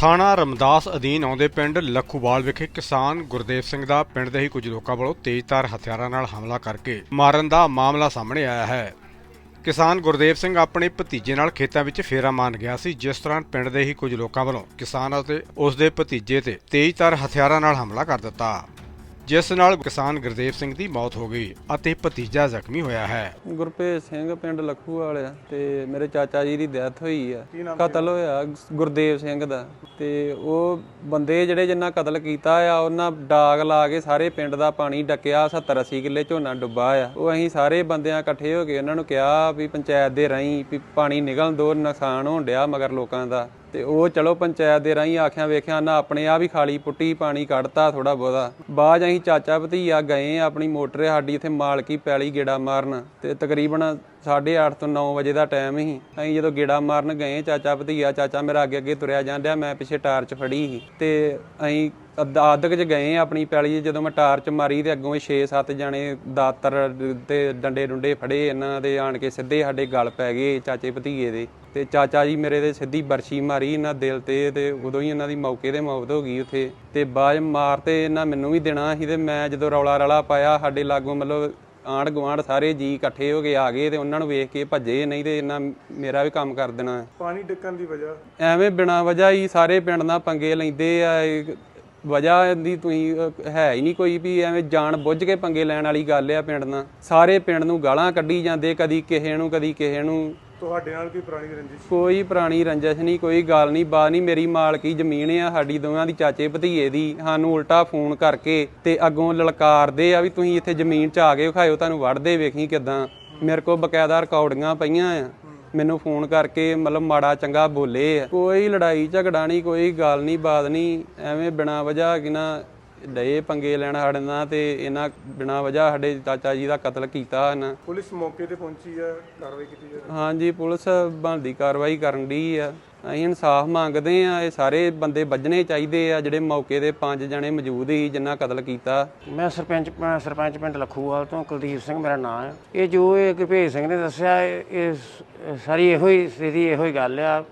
ਥਾਣਾ ਰਮਦਾਸ ਅਧੀਨ ਆਉਂਦੇ ਪਿੰਡ ਲੱਖੂਵਾਲ ਵਿਖੇ ਕਿਸਾਨ ਗੁਰਦੇਵ ਸਿੰਘ ਦਾ ਪਿੰਡ ਦੇ ਹੀ ਕੁਝ ਲੋਕਾਂ ਵੱਲੋਂ ਤੇਜ਼ਧਾਰ ਹਥਿਆਰਾਂ ਨਾਲ ਹਮਲਾ ਕਰਕੇ ਮਾਰਨ ਦਾ ਮਾਮਲਾ ਸਾਹਮਣੇ ਆਇਆ ਹੈ। ਕਿਸਾਨ ਗੁਰਦੇਵ ਸਿੰਘ ਆਪਣੇ ਭਤੀਜੇ ਨਾਲ ਖੇਤਾਂ ਵਿੱਚ ਫੇਰਾ ਮਾਰਨ ਗਿਆ ਸੀ, ਜਿਸ ਦੌਰਾਨ ਪਿੰਡ ਦੇ ਹੀ ਕੁਝ ਲੋਕਾਂ ਵੱਲੋਂ ਕਿਸਾਨ ਅਤੇ ਉਸ ਦੇ ਭਤੀਜੇ ਤੇ ਤੇਜ਼ਧਾਰ ਹਥਿਆਰਾਂ ਨਾਲ ਹਮਲਾ ਕਰ ਦਿੱਤਾ। ਜਿਸ ਨਾਲ ਕਿਸਾਨ ਗੁਰਦੇਵ ਸਿੰਘ ਦੀ ਮੌਤ ਹੋ ਗਈ ਅਤੇ ਭਤੀਜਾ ਜ਼ਖਮੀ ਹੋਇਆ ਹੈ। ਗੁਰਪ੍ਰੀਤ ਸਿੰਘ ਪਿੰਡ ਲੱਖੂਵਾਲ ਆ ਤੇ ਮੇਰੇ ਚਾਚਾ ਜੀ ਦੀ ਡੈਥ ਹੋਈ ਆ। ਕਤਲ ਹੋਇਆ ਗੁਰਦੇਵ ਸਿੰਘ ਦਾ। ਤੇ ਉਹ ਬੰਦੇ ਜਿਹੜੇ ਜਿੰਨਾ ਕਤਲ ਕੀਤਾ ਆ ਉਹਨਾਂ ਡਾਗ ਲਾ ਕੇ ਸਾਰੇ ਪਿੰਡ ਦਾ ਪਾਣੀ ਡੱਕਿਆ 70 80 ਕਿੱਲੇ ਝੋਨਾ ਡੁੱਬਾ ਆ। ਉਹ ਅਸੀਂ ਸਾਰੇ ਬੰਦਿਆਂ ਇਕੱਠੇ ਹੋ ਕੇ ਉਹਨਾਂ ਨੂੰ ਕਿਹਾ ਵੀ ਪੰਚਾਇਤ ਦੇ ਰਾਹੀਂ ਵੀ ਪਾਣੀ ਨਿਕਲਣ ਦੋ ਨੁਕਸਾਨ ਹੋਣ ਡਿਆ ਮਗਰ ਲੋਕਾਂ ਦਾ। ਤੇ ਉਹ ਚਲੋ ਪੰਚਾਇਤ ਦੇ ਰਾਹੀਂ ਆਖਿਆ ਵੇਖਿਆ ਨਾ ਆਪਣੇ ਆ ਵੀ ਖਾਲੀ ਪੁੱਟੀ ਪਾਣੀ ਕੱਢਤਾ ਥੋੜਾ ਬਹੁਤਾ। ਬਾਅਦ 'ਚ ਅਸੀਂ ਚਾਚਾ ਭਤੀਆ ਗਏ ਆਪਣੀ ਮੋਟਰ ਸਾਡੀ ਇੱਥੇ ਮਾਲਕੀ ਪੈਲੀ ਗੇੜਾ ਮਾਰਨ ਤੇ ਤਕਰੀਬਨ 8:30 ਤੋਂ 9 ਵਜੇ ਦਾ ਟਾਈਮ ਸੀ। ਅਸੀਂ ਜਦੋਂ ਗੇੜਾ ਮਾਰਨ ਗਏ ਚਾਚਾ ਭਤੀਆ, ਚਾਚਾ ਮੇਰਾ ਅੱਗੇ ਅੱਗੇ ਤੁਰਿਆ ਜਾਂਦਿਆ, ਮੈਂ ਪਿੱਛੇ ਟਾਰਚ ਫੜੀ ਸੀ ਤੇ ਅਸੀਂ ਅੱਧਕ ਚ ਗਏ ਆਪਣੀ ਪੈਲੀ ਜਦੋਂ ਮੈਂ ਟਾਰਚ ਮਾਰੀ ਤੇ ਅੱਗੋਂ 6-7 ਜਾਣੇ ਦਾਤਰ ਤੇ ਡੰਡੇ ਡੁੰਡੇ ਫੜੇ ਇਹਨਾਂ ਦੇ ਆਣ ਕੇ ਸਿੱਧੇ ਸਾਡੇ ਗਲ ਪੈ ਗਏ ਚਾਚੇ ਭਤੀਏ ਦੇ। ਤੇ ਚਾਚਾ ਜੀ ਮੇਰੇ ਦੇ ਸਿੱਧੀ ਬਰਸ਼ੀ ਮਾਰੀ ਇਹਨਾਂ ਦਿਲ ਤੇ ਤੇ ਉਦੋਂ ਹੀ ਇਹਨਾਂ ਦੀ ਮੌਕੇ ਤੇ ਮੌਤ ਹੋ ਗਈ ਉੱਥੇ। ਤੇ ਬਾਜ ਮਾਰ ਤੇ ਇਹਨਾਂ ਮੈਨੂੰ ਵੀ ਦੇਣਾ ਸੀ ਤੇ ਮੈਂ ਜਦੋਂ ਰੌਲਾ ਰਲਾ ਪਾਇਆ ਸਾਡੇ ਲਾਗੋਂ ਮਤਲਬ ਆਂਢ ਗੁਆਂਢ ਸਾਰੇ ਜੀ ਇਕੱਠੇ ਹੋ ਕੇ ਆ ਗਏ ਤੇ ਉਹਨਾਂ ਨੂੰ ਵੇਖ ਕੇ ਭੱਜੇ ਨਹੀਂ ਤੇ ਇਹਨਾਂ ਮੇਰਾ ਵੀ ਕੰਮ ਕਰ ਦੇਣਾ। ਪਾਣੀ ਡਿੱਕਣ ਦੀ ਵਜ੍ਹਾ? ਐਵੇਂ ਬਿਨਾਂ ਵਜ੍ਹਾ ਹੀ ਸਾਰੇ ਪਿੰਡ ਨਾਲ ਪੰਗੇ ਲੈਂਦੇ ਆ ਇਹ ਵਜ੍ਹਾ ਦੀ ਤੁਸੀਂ ਹੈ ਹੀ ਨਹੀਂ ਕੋਈ ਵੀ ਐਵੇਂ ਜਾਣ ਬੁੱਝ ਕੇ ਪੰਗੇ ਲੈਣ ਵਾਲੀ ਗੱਲ ਆ ਪਿੰਡ ਨਾਲ। ਸਾਰੇ ਪਿੰਡ ਨੂੰ ਗਾਲਾਂ ਕੱਢੀ ਜਾਂਦੇ ਕਦੀ ਕਿਸੇ ਨੂੰ ਕਦੀ ਕਿਸੇ ਨੂੰ। ਤੁਹਾਡੇ ਨਾਲ ਕੋਈ ਪੁਰਾਣੀ ਰੰਜਿਸ਼? ਕੋਈ ਪੁਰਾਣੀ ਰੰਜਿਸ਼ ਨਹੀਂ ਕੋਈ ਗੱਲ ਨਹੀਂ ਬਾਤ ਨਹੀਂ ਮੇਰੀ ਮਾਲਕੀ ਜ਼ਮੀਨ ਆ ਸਾਡੀ ਦੋਵਾਂ ਦੀ ਚਾਚੇ ਭਤੀਏ ਦੀ ਸਾਨੂੰ ਉਲਟਾ ਫੋਨ ਕਰਕੇ ਤੇ ਅੱਗੋਂ ਲਲਕਾਰਦੇ ਆ ਵੀ ਤੁਸੀਂ ਇੱਥੇ ਜ਼ਮੀਨ 'ਚ ਆ ਕੇ ਵਿਖਾਇਓ ਤੁਹਾਨੂੰ ਵੜਦੇ ਵੇਖੀ ਕਿਦਾਂ। ਮੇਰੇ ਕੋਲ ਬਕਾਇਦਾ ਰਿਕਾਰਡਿੰਗਾਂ ਪਈਆਂ ਆ। ਮੈਨੂੰ ਫੋਨ ਕਰਕੇ ਮਤਲਬ ਮਾੜਾ ਚੰਗਾ ਬੋਲੇ ਆ। ਕੋਈ ਲੜਾਈ ਝਗੜਾ ਨਹੀਂ, ਕੋਈ ਗੱਲ ਨਹੀਂ, ਬਾਤ ਨਹੀਂ, ਐਵੇਂ ਬਿਨਾਂ ਵਜ੍ਹਾ ਕਿ ਨਾ ਡਏ ਪੰਗੇ ਲੈਣ ਸਾਡੇ ਨਾਲ ਤੇ ਇਹਨਾਂ ਬਿਨਾਂ ਵਜ੍ਹਾ ਸਾਡੇ ਚਾਚਾ ਜੀ ਦਾ ਕਤਲ ਕੀਤਾ ਇਹਨਾਂ ਪੁਲਿਸ ਮੌਕੇ ਤੇ ਪਹੁੰਚੀ ਹੈ ਕਾਰਵਾਈ ਕੀਤੀ ਜਾ ਰਹੀ ਹਾਂਜੀ ਪੁਲਿਸ ਬਣਦੀ ਕਾਰਵਾਈ ਕਰਨ ਦੀ ਆ। ਅਸੀਂ ਇਨਸਾਫ ਮੰਗਦੇ ਆ ਇਹ ਸਾਰੇ ਬੰਦੇ ਵੱਜਣੇ ਚਾਹੀਦੇ ਆ ਜਿਹੜੇ ਮੌਕੇ ਤੇ ਪੰਜ ਜਣੇ ਮੌਜੂਦ ਸੀ ਜਿਨ੍ਹਾਂ ਕਤਲ ਕੀਤਾ। ਮੈਂ ਸਰਪੰਚ ਸਰਪੰਚ ਪਿੰਡ ਲਖੂਵਾਲ ਤੋਂ ਕੁਲਦੀਪ ਸਿੰਘ ਮੇਰਾ ਨਾਮ ਹੈ ਇਹ ਜੋ ਇਹ ਗੁਰਭੇਜ ਸਿੰਘ ਨੇ ਦੱਸਿਆ ਇਹ ਸਾਰੀ ਇਹੋ ਹੀ ਸਥਿਤੀ ਇਹੋ ਹੀ ਗੱਲ ਆ।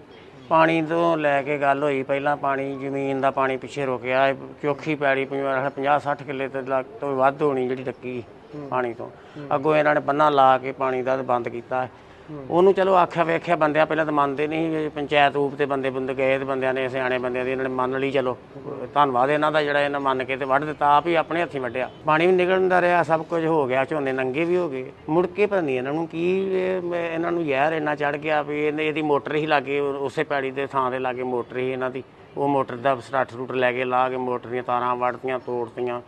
ਪਾਣੀ ਤੋਂ ਲੈ ਕੇ ਗੱਲ ਹੋਈ ਪਹਿਲਾਂ ਪਾਣੀ ਜ਼ਮੀਨ ਦਾ ਪਾਣੀ ਪਿੱਛੇ ਰੁਕਿਆ ਚੋਖੀ ਪੈੜੀ 50 60 ਕਿੱਲੇ ਤੇ ਲੱਗ ਤੋਂ ਵੱਧ ਹੋਣੀ ਜਿਹੜੀ ਟੱਕੀ ਪਾਣੀ ਤੋਂ। ਅੱਗੋਂ ਇਹਨਾਂ ਨੇ ਬੰਨਾ ਲਾ ਕੇ ਪਾਣੀ ਦਾ ਬੰਦ ਕੀਤਾ। ਉਹਨੂੰ ਚਲੋ ਆਖਿਆ ਵੇਖਿਆ ਬੰਦਿਆਂ ਪਹਿਲਾਂ ਤਾਂ ਮੰਨਦੇ ਨਹੀਂ ਪੰਚਾਇਤ ਰੂਪ ਤੇ ਬੰਦੇ ਬੰਦੇ ਗਏ ਤੇ ਬੰਦਿਆਂ ਨੇ ਸਿਆਣੇ ਬੰਦਿਆਂ ਦੀ ਇਹਨਾਂ ਨੇ ਮੰਨ ਲਈ, ਚਲੋ, ਧੰਨਵਾਦ ਇਹਨਾਂ ਦਾ ਜਿਹੜਾ ਇਹਨਾਂ ਮੰਨ ਕੇ ਤੇ ਵੱਢ ਦਿੱਤਾ, ਆਪ ਹੀ ਆਪਣੇ ਹੱਥੀਂ ਵੱਢਿਆ। ਪਾਣੀ ਵੀ ਨਿਕਲਦਾ ਰਿਹਾ, ਸਭ ਕੁਝ ਹੋ ਗਿਆ, ਝੋਨੇ ਨੰਗੇ ਵੀ ਹੋ ਗਏ। ਮੁੜ ਕੇ ਪਤਾ ਨਹੀਂ ਇਹਨਾਂ ਨੂੰ ਕੀ ਇਹਨਾਂ ਨੂੰ ਯਾਰ ਇੰਨਾ ਚੜ ਗਿਆ ਵੀ ਇਹਦੀ ਮੋਟਰ ਹੀ ਲਾਗੇ, ਉਸੇ ਪੈੜੀ ਦੇ ਥਾਂ ਦੇ ਲਾਗੇ ਮੋਟਰ ਹੀ ਇਹਨਾਂ ਦੀ। ਉਹ ਮੋਟਰ ਦਾ ਸਟਾਰਟ ਰੂਟ ਲੈ ਕੇ ਲਾ ਕੇ ਮੋਟਰ ਦੀਆਂ ਤਾਰਾਂ ਵੱਢਤੀਆਂ, ਤੋੜਤੀਆਂ।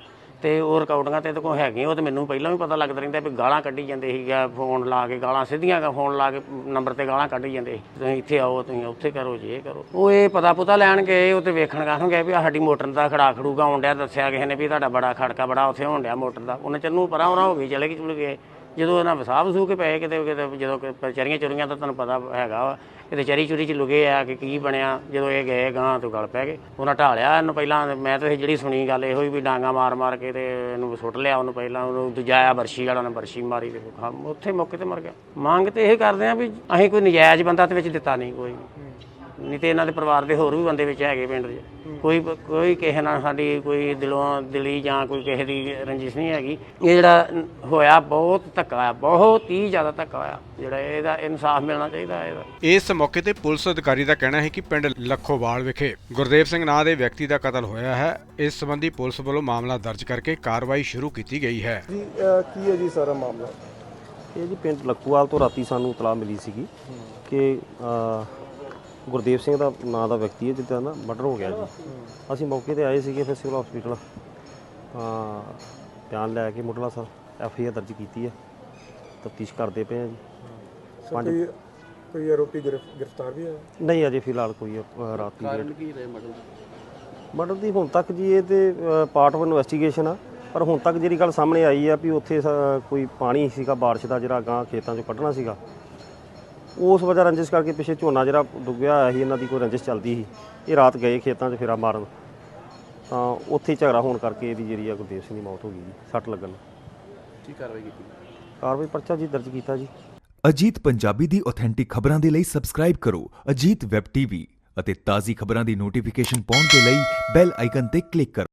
ਤੇ ਉਹ ਰਿਕਾਰਡਿੰਗਾਂ ਤੇ ਇਹਦੇ ਕੋਲ ਹੈਗੀਆਂ, ਉਹ ਤੇ ਮੈਨੂੰ ਪਹਿਲਾਂ ਵੀ ਪਤਾ ਲੱਗਦਾ ਰਹਿੰਦਾ ਵੀ ਗਾਲਾਂ ਕੱਢੀ ਜਾਂਦੇ ਸੀਗਾ ਫੋਨ ਲਾ ਕੇ ਗਾਲਾਂ ਸਿੱਧੀਆਂ ਗਾ ਫੋਨ ਲਾ ਕੇ ਨੰਬਰ ਤੇ ਗਾਲਾਂ ਕੱਢੀ ਜਾਂਦੇ ਸੀ। ਤੁਸੀਂ ਇੱਥੇ ਆਓ, ਤੁਸੀਂ ਉੱਥੇ ਕਰੋ, ਜੇ ਕਰੋ। ਉਹ ਇਹ ਪਤਾ ਪੁਤਾ ਲੈਣ ਗਏ, ਉਹ ਤੇ ਵੇਖਣ ਗਾਹ ਗਏ ਵੀ ਆਹ ਸਾਡੀ ਮੋਟਰ ਦਾ ਖੜਾ ਖੜੂਗਾ, ਆਉਣ ਡਿਆ, ਦੱਸਿਆ ਕਿਸੇ ਨੇ ਵੀ ਤੁਹਾਡਾ ਬੜਾ ਖੜਕਾ ਬੜਾ ਉੱਥੇ ਹੋਣ ਡਿਆ ਮੋਟਰ ਦਾ। ਉਹਨੇ ਚੰਨੂ ਪਰਾਂ ਉਹਨਾਂ ਹੋ ਗਈ, ਚਲੇ ਗਏ ਚੁਲ ਗਏ ਜਦੋਂ ਇਹਨਾਂ ਵਸਾਬ ਵਸੂ ਕੇ ਪਏ ਕਿਤੇ ਕਿਤੇ ਜਦੋਂ ਚਰੀਆਂ ਚੁਰੀਆਂ ਤਾਂ ਤੁਹਾਨੂੰ ਪਤਾ ਹੈਗਾ ਵਾ ਕਿਤੇ ਚਰੀ ਚੁਰੀ ਚ ਲੁਗੇ ਆ ਕਿ ਕੀ ਬਣਿਆ, ਜਦੋਂ ਇਹ ਗਏ ਗਾਂ ਤੋਂ ਗਲ ਪੈ ਗਏ। ਉਹਨਾਂ ਢਾਲਿਆ ਇਹਨੂੰ ਪਹਿਲਾਂ ਮੈਂ ਤਾਂ ਇਹ ਜਿਹੜੀ ਸੁਣੀ ਗੱਲ ਇਹੋ ਹੀ ਵੀ ਡਾਂਗਾ ਮਾਰ ਮਾਰ ਕੇ ਤੇ ਇਹਨੂੰ ਸੁੱਟ ਲਿਆ ਉਹਨੂੰ ਪਹਿਲਾਂ, ਉਹਨੂੰ ਦੂਜਾਇਆ ਬਰਸ਼ੀ ਵਾਲਾ ਨੇ ਬਰਸ਼ੀ ਮਾਰੀ ਤੇ ਖਾ- ਉੱਥੇ ਮੌਕੇ ਤੇ ਮਰ ਗਿਆ। ਮੰਗ ਤੇ ਇਹ ਕਰਦੇ ਆ ਵੀ ਅਸੀਂ ਕੋਈ ਨਜਾਇਜ਼ ਬੰਦਾ ਤੇ ਵਿੱਚ ਦਿੱਤਾ ਨਹੀਂ ਕੋਈ। ਨਹੀਂ ਤੇ ਇਹਨਾਂ ਦੇ ਪਰਿਵਾਰ ਦੇ ਹੋਰ ਵੀ ਬੰਦੇ ਵਿੱਚ ਹੈਗੇ ਪਿੰਡ 'ਚ। ਕੋਈ ਕੋਈ ਕਿਸੇ ਨਾਲ ਸਾਡੀ ਕੋਈ ਦਿਲੋਂ ਦਿਲੀ ਜਾਂ ਕੋਈ ਕਿਸੇ ਦੀ ਰੰਜਿਸ਼ ਨਹੀਂ ਹੈਗੀ। ਇਹ ਜਿਹੜਾ ਹੋਇਆ ਬਹੁਤ ਧੱਕਾ ਆ ਬਹੁਤ ਹੀ ਜ਼ਿਆਦਾ ਧੱਕਾ ਹੋਇਆ। ਜਿਹੜਾ ਇਹਦਾ ਇਨਸਾਫ ਮਿਲਣਾ ਚਾਹੀਦਾ ਇਹਦਾ। ਇਸ ਮੌਕੇ ਤੇ ਪੁਲਿਸ ਅਧਿਕਾਰੀ ਦਾ ਕਹਿਣਾ ਹੈ ਕਿ ਪਿੰਡ ਲੱਖੋਵਾਲ ਵਿਖੇ ਗੁਰਦੇਵ ਸਿੰਘ ਨਾਂ ਦੇ ਵਿਅਕਤੀ ਦਾ ਕਤਲ ਹੋਇਆ ਹੈ। ਇਸ ਸੰਬੰਧੀ ਪੁਲਿਸ ਵੱਲੋਂ ਮਾਮਲਾ ਦਰਜ ਕਰਕੇ ਕਾਰਵਾਈ ਸ਼ੁਰੂ ਕੀਤੀ ਗਈ ਹੈ। ਜੀ ਕੀ ਹੈ ਜੀ ਸਾਰਾ ਮਾਮਲਾ? ਇਹ ਜੀ ਪਿੰਡ ਲੱਖੂਵਾਲ ਤੋਂ ਰਾਤੀ ਸਾਨੂੰ ਇਤਲਾਹ ਮਿਲੀ ਸੀਗੀ ਕਿ ਗੁਰਦੇਵ ਸਿੰਘ ਦਾ ਨਾਂ ਦਾ ਵਿਅਕਤੀ ਹੈ ਜਿਹਦਾ ਨਾ ਮਰਡਰ ਹੋ ਗਿਆ ਜੀ। ਅਸੀਂ ਮੌਕੇ ਤੇ ਆਏ ਸੀਗੇ ਫਿਰ ਸਿਵਲ ਹਸਪੀਟਲ। ਤਾਂ ਬਿਆਨ ਲੈ ਕੇ ਮੁੱਢਲਾ ਸਰ ਐਫ ਆਈ ਆਰ ਦਰਜ ਕੀਤੀ ਹੈ। ਤਫਤੀਸ਼ ਕਰਦੇ ਪਏ ਆ ਜੀ। ਸੋ ਕੋਈ ਕੋਈ ਆਰੋਪੀ ਗ੍ਰਿਫ- ਗ੍ਰਿਫਤਾਰ ਵੀ ਹੈ ਨਹੀਂ ਅਜੇ ਫਿਲਹਾਲ ਕੋਈ ਅ, ਰਾਤੀ ਕਾਰਨ ਕੀ ਰਹੇ ਮਰਡਰ ਮਰਡਰ ਦੀ ਹੁਣ ਤੱਕ ਜੀ ਇਹ ਤੇ ਪਾਰਟ ਆਫ ਇਨਵੈਸਟੀਗੇਸ਼ਨ ਆ। ਪਰ ਹੁਣ ਤੱਕ ਜਿਹੜੀ ਗੱਲ ਸਾਹਮਣੇ ਆਈ ਆ ਵੀ ਉੱਥੇ ਸ- ਕੋਈ ਪਾਣੀ ਸੀਗਾ ਬਾਰਿਸ਼ ਦਾ ਜਿਹੜਾ ਗਾਂ ਖੇਤਾਂ 'ਚੋਂ ਕੱਢਣਾ ਸੀਗਾ। ਉਸ ਵਜ੍ਹਾ ਰੰਜਿਸ਼ ਕਰਕੇ ਪਿੱਛੇ ਝੋਨਾ ਜਿਹੜਾ ਡੁੱਬਿਆ ਹੋਇਆ ਸੀ ਇਹਨਾਂ ਦੀ ਕੋਈ ਰੰਜਿਸ਼ ਚੱਲਦੀ ਸੀ। ਇਹ ਰਾਤ ਗਏ ਖੇਤਾਂ 'ਚ ਫੇਰਾ ਮਾਰਨ। ਤਾਂ ਉੱਥੇ ਹੀ ਝਗੜਾ ਹੋਣ ਕਰਕੇ ਇਹਦੀ ਜਿਹੜੀ ਆ ਗੁਰਦੇਵ ਸਿੰਘ ਦੀ ਮੌਤ ਹੋ ਗਈ ਜੀ ਸੱਟ ਲੱਗਣ। ਨਾਲ ਕੀ ਕਾਰਵਾਈ ਕੀਤੀ? ਕਾਰਵਾਈ ਪਰਚਾ ਜੀ ਦਰਜ ਕੀਤਾ ਜੀ। ਅਜੀਤ ਪੰਜਾਬੀ ਦੀ ਆਥੈਂਟਿਕ ਖਬਰਾਂ ਦੇ ਲਈ ਸਬਸਕ੍ਰਾਈਬ ਕਰੋ ਅਜੀਤ ਵੈਬ ਟੀਵੀ ਅਤੇ ਤਾਜ਼ੀ ਖਬਰਾਂ ਦੀ ਨੋਟੀਫਿਕੇਸ਼ਨ ਪਾਉਣ ਦੇ ਲਈ ਬੈਲ ਆਈਕਨ ਤੇ ਕਲਿੱਕ ਕਰੋ।